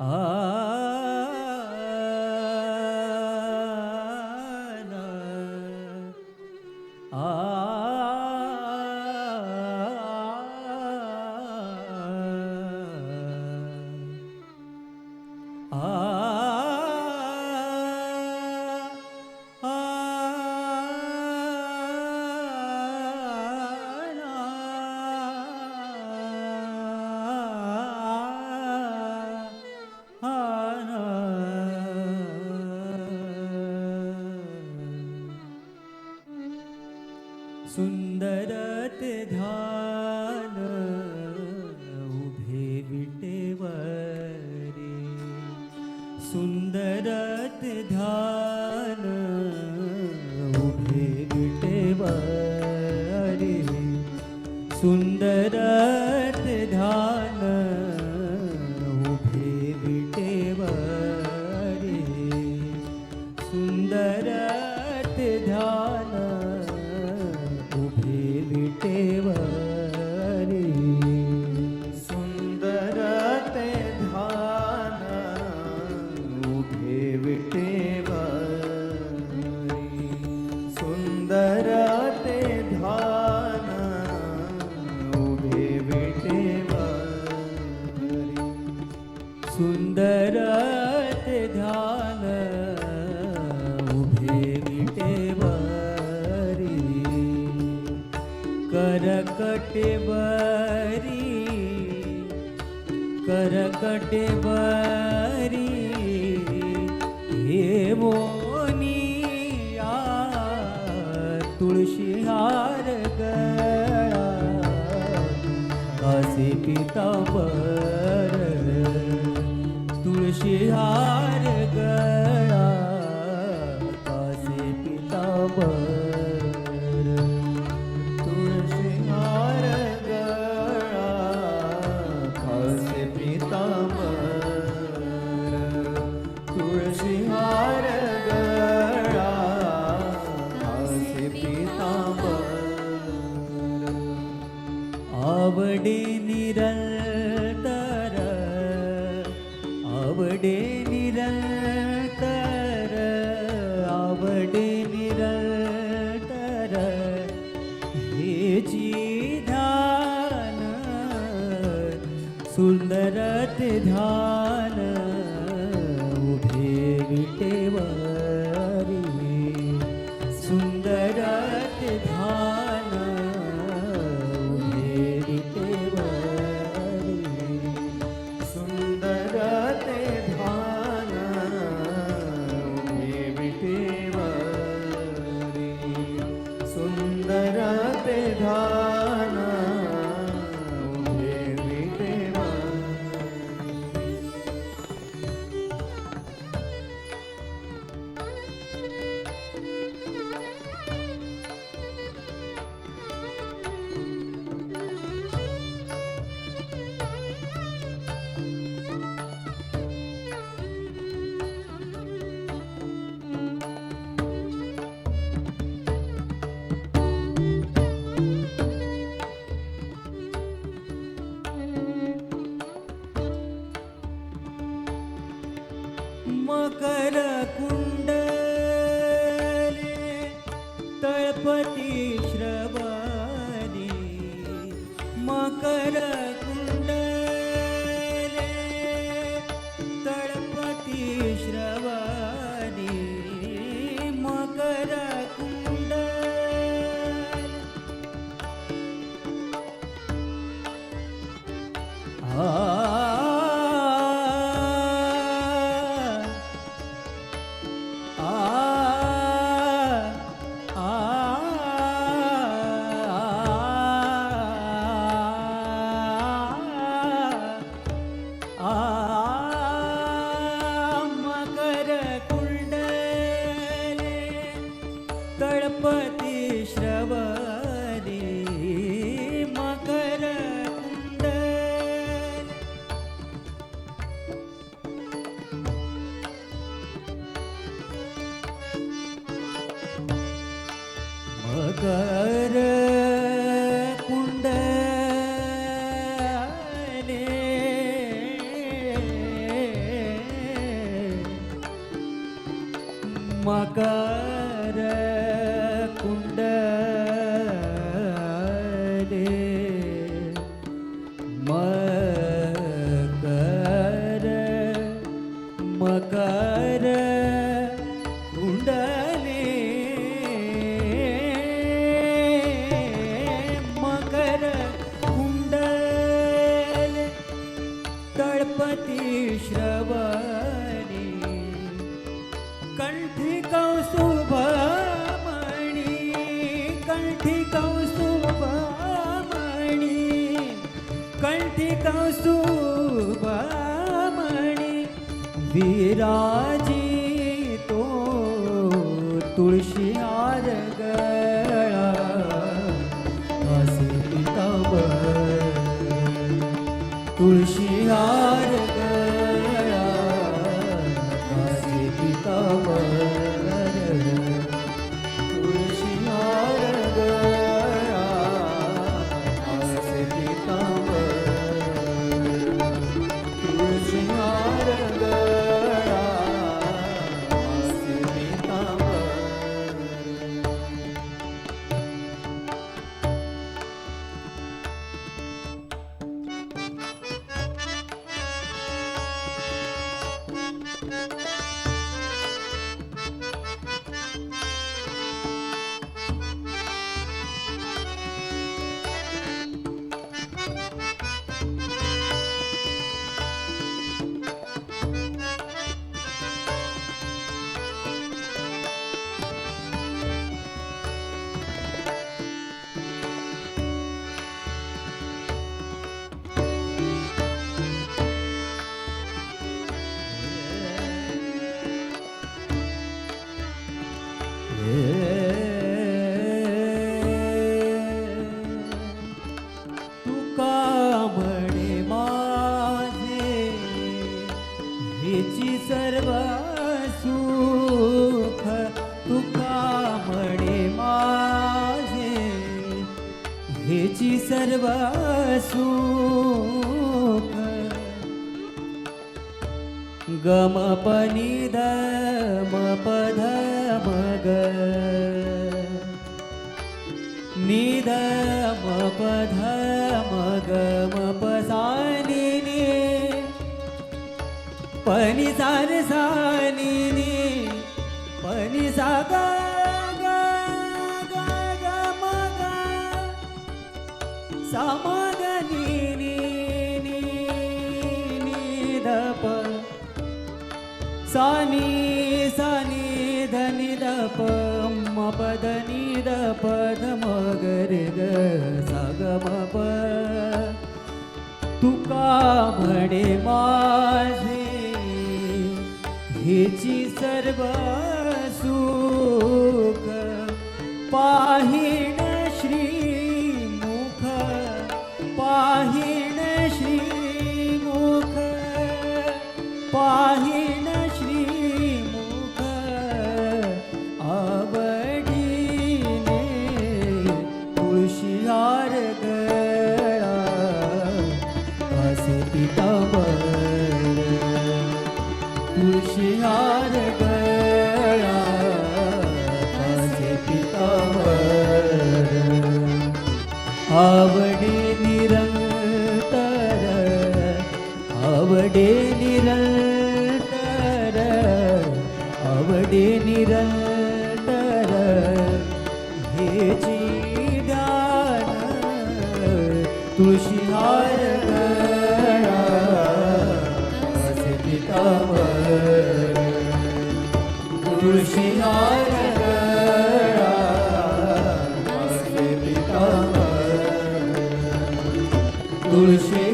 啊。सुन्दरत ध्यान उभे विटेवरे सुन्दरत ध्यान उभे विटेवरे सुन्दरत ध्यान करत ध्यान उभे विटेवरी करकटेवरी करकटेवरी हे मोनिया तुळशी हार गळा. असे पितांबर तुळशी हार गळा कासे पितांबर तुळशी हार आवडे निरंतर आवडे निरंतर हे जी ध्यान सुंदर ध्यान મકર ഉപകാര കുണ്ട മകാ विराजी तो तुळशी हिची सर्व सुख तुका म्हणे माझे. हेची सर्व सुख गमपनी दम पनि सार सानी पनि सागा ग ग सानी सानी धनी द प म प ग रे ग सा ग म प. तुका म्हणे माझे हेची सर्व सुख पाहिण श्रीमुख पाहिण श्रीमुख मुख. तुळशी हार गळा असे पितांबर आवडे निरंतर आवडे निरंतर आवडे निरंतर. हेची ध्यान तुळशी तुळशी